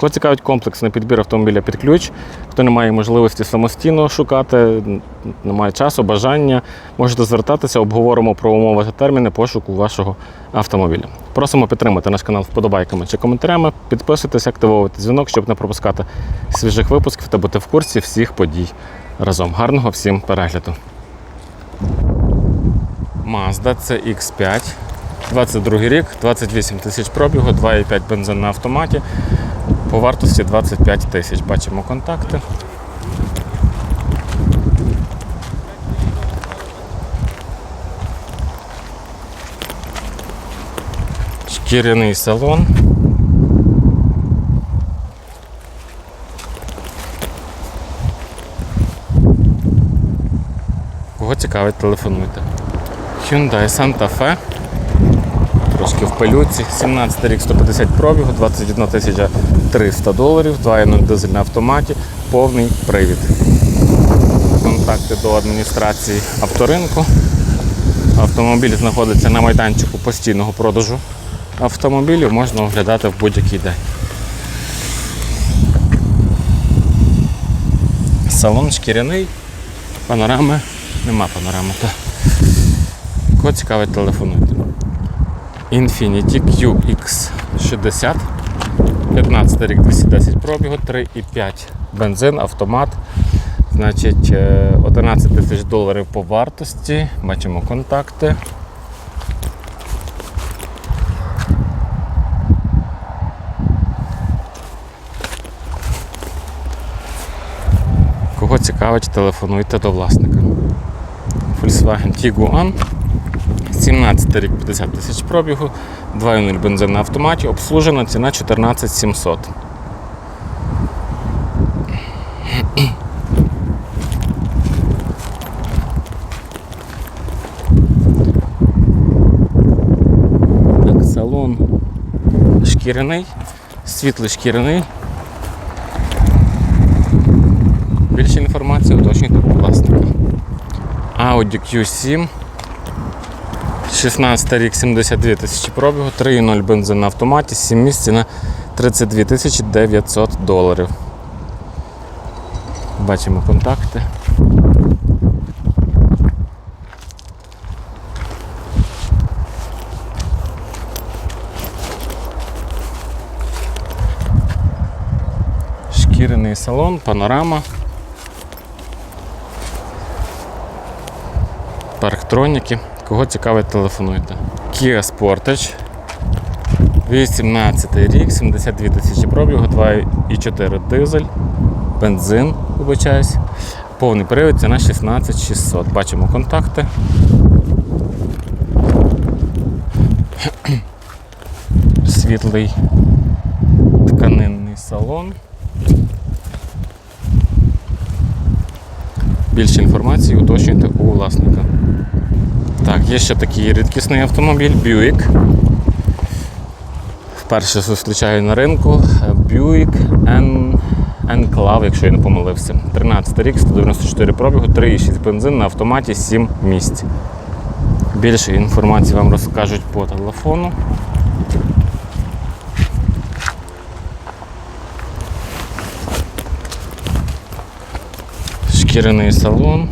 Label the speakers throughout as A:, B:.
A: Кого цікавить комплексний підбір автомобіля під ключ, хто не має можливості самостійно шукати, не має часу, бажання, можете звертатися, обговоримо про умови та терміни пошуку вашого автомобіля. Просимо підтримати наш канал вподобайками чи коментарями, підписуйтесь, активовувати дзвінок, щоб не пропускати свіжих випусків та бути в курсі всіх подій разом. Гарного всім перегляду. Mazda CX5, 22 рік, 28 тисяч пробігу, 2,5 бензин на автоматі. По вартості 25 тисяч. Бачимо контакти. Шкіряний салон. Кого цікавить, телефонуйте. Hyundai Santa Fe. Трошки в пилюці. 17 рік 150 пробігу, 21 тисяча 300 доларів, 2.0 дизель на автоматі, повний привід. Контакти до адміністрації авторинку. Автомобіль знаходиться на майданчику постійного продажу автомобілів, можна оглядати в будь-який день. Салон шкіряний, панорами, нема панорами. Кого цікавить, телефонуйте. Infiniti QX60. 15 рік 210 пробігу, 3,5 бензин, автомат. Значить, е, 11 тисяч доларів по вартості. Бачимо контакти. Кого цікавить, телефонуйте до власника. Volkswagen Tiguan. 17 рік 50 тисяч пробігу, 2.0 бензин на автоматі, обслужена ціна 14 700. Так, салон шкіряний, світлий шкіряний. Більше інформації уточнюйте у власника. Audi Q7 16 рік 72 тисячі пробігу, 3,0 бензин на автоматі, 7 місць на 32 тисячі 900 доларів. Бачимо контакти. Шкіряний салон, панорама. Парктроніки. Кого цікавить, телефонуйте. Kia Sportage. 18 рік, 72 тисячі пробігу, 2,4 дизель, бензин, вибачаюсь. Повний привід ціна 16600. Бачимо контакти. Світлий тканинний салон. Більше інформації уточнюйте у власника. Так, є ще такий рідкісний автомобіль Buick. Вперше зустрічаю на ринку Buick N... Enclave, якщо я не помилився. 13 рік, 194 пробігу, 3,6 бензин на автоматі 7 місць. Більше інформації вам розкажуть по телефону. Шкіряний салон.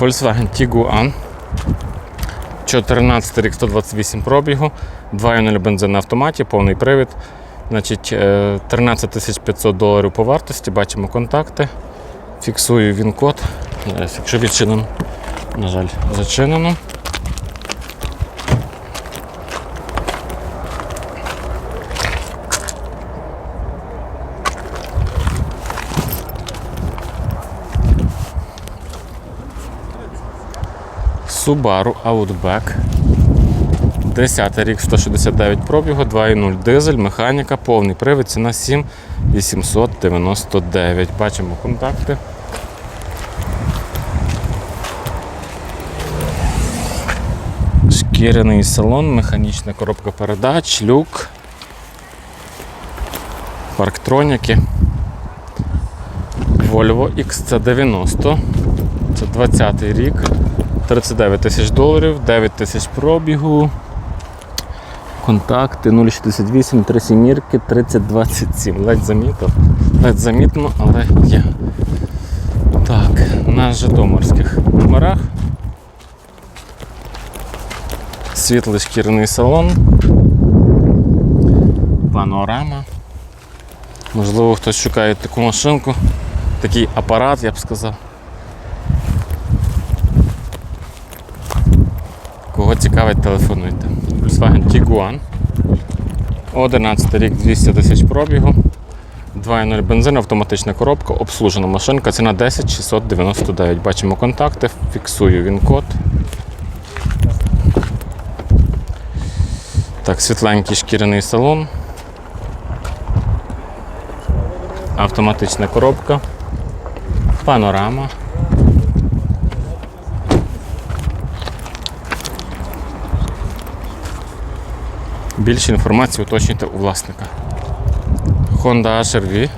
A: Volkswagen Tiguan. 14 рік 128 пробігу, 2.0 бензин на автоматі, повний привід. Значить, е, 13 500 доларів по вартості, бачимо контакти. Фіксую він код. Якщо відчинено, на жаль, зачинено. Subaru Outback 10 рік 169 пробігу, 2,0 дизель, механіка, повний привід, ціна 7 899. Бачимо контакти. Шкіряний салон, механічна коробка передач, люк, парктроніки. Volvo XC90. Це 20 й рік. 39 тисяч доларів, 9 тисяч пробігу. Контакти 068, 3 сімірки, 3027. Ледь замітив. Ледь замітно, але є. Так, на Житомирських номерах. Світлий шкіряний салон. Панорама. Можливо, хтось шукає таку машинку, такий апарат, я б сказав. Кого цікавить, телефонуйте. Volkswagen Tiguan. 11 рік 200 тисяч пробігу. 2.0 бензин, автоматична коробка, обслужена машинка, ціна 10 699. Бачимо контакти, фіксую він код. Так, світленький шкіряний салон. Автоматична коробка. Панорама. Більше інформації уточнюйте у власника. Honda HR-V.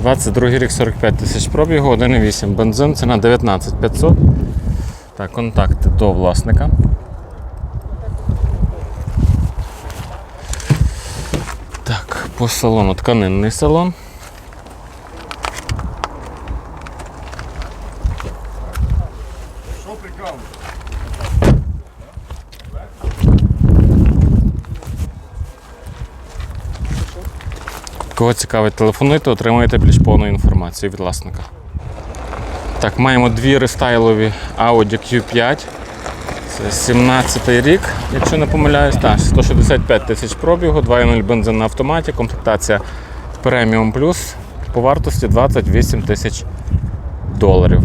A: 22 рік 45 тисяч пробігу, 1,8 бензин, ціна 19 500. Так, контакти до власника. Так, по салону тканинний салон. Кого цікавить, телефонуйте, отримаєте більш повну інформацію від власника. Так, маємо дві рестайлові Audi Q5. Це 17 рік, якщо не помиляюсь. Так, 165 тисяч пробігу, 2.0 бензин на автоматі, комплектація Premium Plus по вартості 28 тисяч доларів.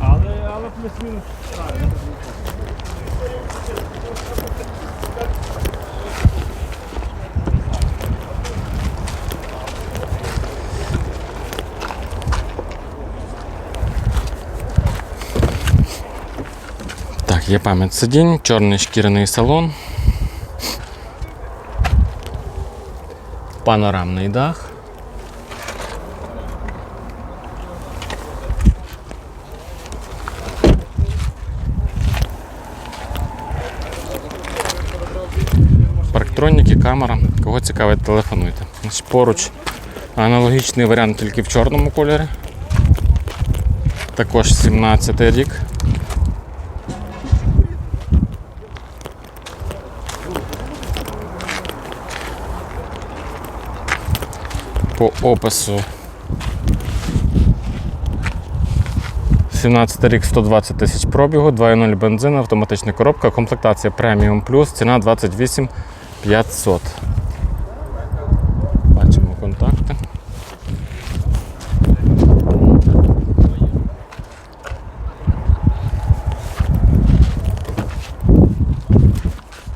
B: Але плюс-мінус.
A: Є пам'ять сидінь, чорний шкіряний салон. Панорамний дах. Парктроніки, камера. Кого цікавить, телефонуйте. Поруч аналогічний варіант тільки в чорному кольорі. Також 17 рік. По опису. 17 рік 120 тисяч пробігу, 2.0 бензин, автоматична коробка, комплектація Premium Plus, ціна 28 500. Бачимо контакти.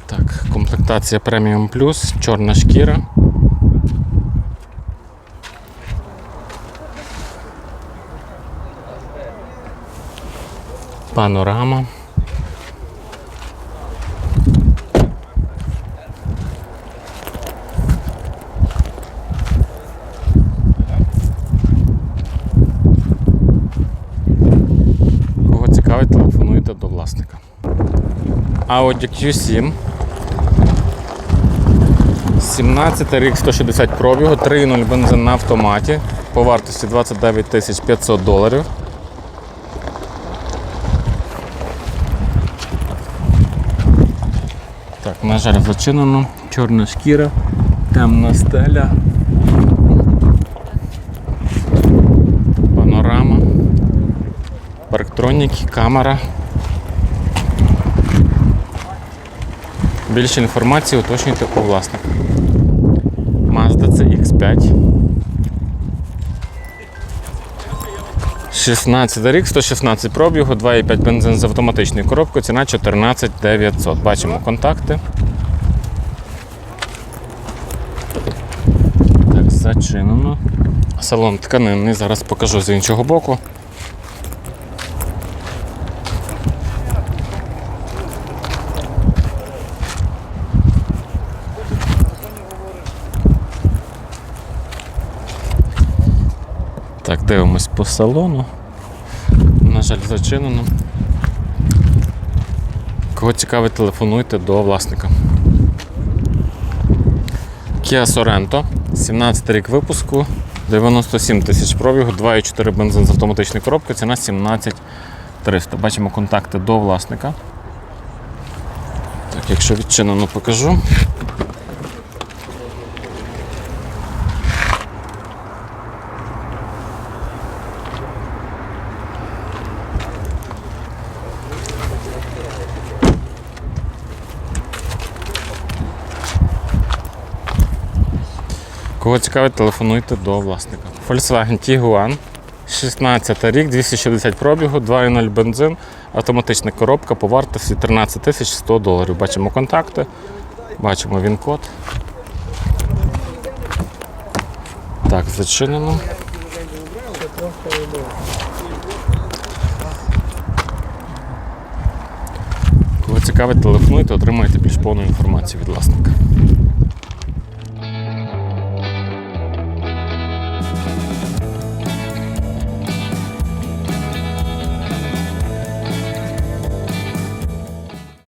A: Так, комплектація Premium Plus, чорна шкіра. Панорама. Кого цікавить, телефонуйте до власника. Audi Q7. 17 рік 160 пробігу, 3.0 бензин на автоматі по вартості 29 тисяч 500 доларів. Так, на жаль, зачинено. Чорна шкіра, темна стеля. Панорама. Парктроніки, камера. Більше інформації уточнюйте у власника. Mazda CX5. 16 рік, 116 пробігу, 2,5 бензин з автоматичною коробкою, ціна 14 900. Бачимо контакти. Так, зачинено. Салон тканинний, зараз покажу з іншого боку. Так, дивимось по салону. На жаль, зачинено. Кого цікавить, телефонуйте до власника. Kia Sorento, 17 рік випуску, 97 тисяч пробігу, 2,4 бензин з автоматичної коробки, ціна 17 300. Бачимо контакти до власника. Так, якщо відчинено, покажу. Кого цікавить, телефонуйте до власника. Volkswagen Tiguan, 16 рік, 260 пробігу, 2.0 бензин, автоматична коробка по вартості 13 тисяч 100 доларів. Бачимо контакти, бачимо він-код. Так, зачинено. Кого цікавить, телефонуйте, отримаєте більш повну інформацію від власника.